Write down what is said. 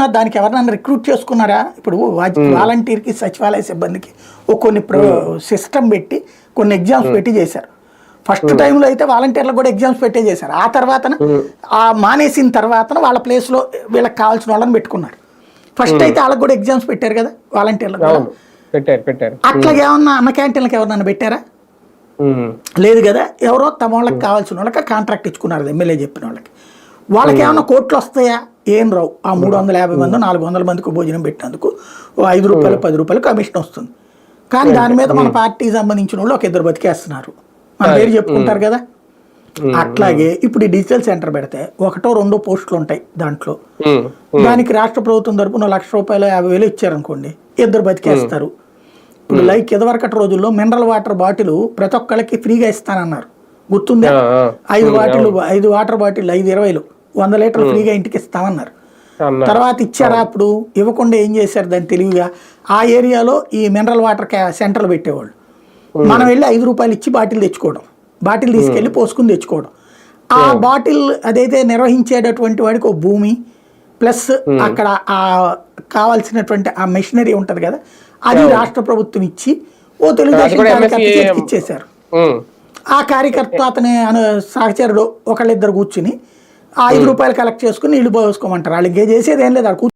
ఏమన్నా దానికి ఎవరినైనా రిక్రూట్ చేసుకున్నారా? ఇప్పుడు వాలంటీర్కి సచివాలయ సిబ్బందికి ఒక కొన్ని సిస్టమ్ పెట్టి కొన్ని ఎగ్జామ్స్ పెట్టి చేశారు. ఫస్ట్ టైంలో అయితే వాలంటీర్లకు కూడా ఎగ్జామ్స్ పెట్టే చేశారు. ఆ తర్వాత ఆ మానేసిన తర్వాత వాళ్ళ ప్లేస్లో వీళ్ళకి కావాల్సిన వాళ్ళని పెట్టుకున్నారు. ఫస్ట్ అయితే వాళ్ళకి కూడా ఎగ్జామ్స్ పెట్టారు కదా వాలంటీర్లకు పెట్టారు పెట్టారు. అట్లాగే ఏమన్నా అన్న క్యాంటీన్లకు ఎవరన్నా పెట్టారా? లేదు కదా ఎవరో తమ వాళ్ళకి కావాల్సిన వాళ్ళకి కాంట్రాక్ట్ ఇచ్చుకున్నారు ఎమ్మెల్యే చెప్పిన వాళ్ళకి. వాళ్ళకి ఏమైనా కోట్లు వస్తాయా? ఏం రావు. ఆ మూడు వందల యాభై మంది నాలుగు వందల మందికి భోజనం పెట్టినందుకు ఓ ఐదు రూపాయలు పది రూపాయలు కమిషన్ వస్తుంది. కానీ దాని మీద మన పార్టీకి సంబంధించిన వాళ్ళు ఒక ఇద్దరు బతికేస్తున్నారు. మన పేరు చెప్పుకుంటారు కదా? అట్లాగే ఇప్పుడు ఈ డిజిటల్ సెంటర్ పెడితే ఒకటో రెండో పోస్టులు ఉంటాయి దాంట్లో. దానికి రాష్ట్ర ప్రభుత్వం తరపున లక్ష రూపాయలు యాభై వేలు ఇచ్చారనుకోండి ఇద్దరు బతికేస్తారు. ఇప్పుడు లైక్ ఇదివరకటి రోజుల్లో మినరల్ వాటర్ బాటిల్ ప్రతి ఒక్కళ్ళకి ఫ్రీగా ఇస్తానన్నారు. గుర్తుందా. ఐదు బాటిల్ ఐదు వాటర్ బాటిల్ ఐదు ఇరవైలు. వంద లీటర్లు ఫ్రీగా ఇంటికి ఇస్తామన్నారు. తర్వాత ఇచ్చారా అప్పుడు? ఇవ్వకుండా ఏం చేశారు దాన్ని తెలివిగా? ఆ ఏరియాలో ఈ మినరల్ వాటర్ సెంటర్లు పెట్టేవాళ్ళు. మనం వెళ్ళి ఐదు రూపాయలు ఇచ్చి బాటిల్ తెచ్చుకోవడం. బాటిల్ తీసుకెళ్ళి పోసుకుని తెచ్చుకోవడం. ఆ బాటిల్ అదైతే నిర్వహించేటటువంటి వాడికి ఒక భూమి ప్లస్ అక్కడ ఆ కావాల్సినటువంటి ఆ మెషినరీ ఉంటది కదా అది రాష్ట్ర ప్రభుత్వం ఇచ్చి ఓ తెలుగుదేశం కార్యకర్త ఇచ్చేశారు. ఆ కార్యకర్త అతని అను సహచరుడు ఒకళ్ళిద్దరు కూర్చుని ఐదు రూపాయలు కలెక్ట్ చేసుకుని నీళ్ళు పోసుకోమంటారు వాళ్ళు ఇంకే చేసేది ఏం లేదు.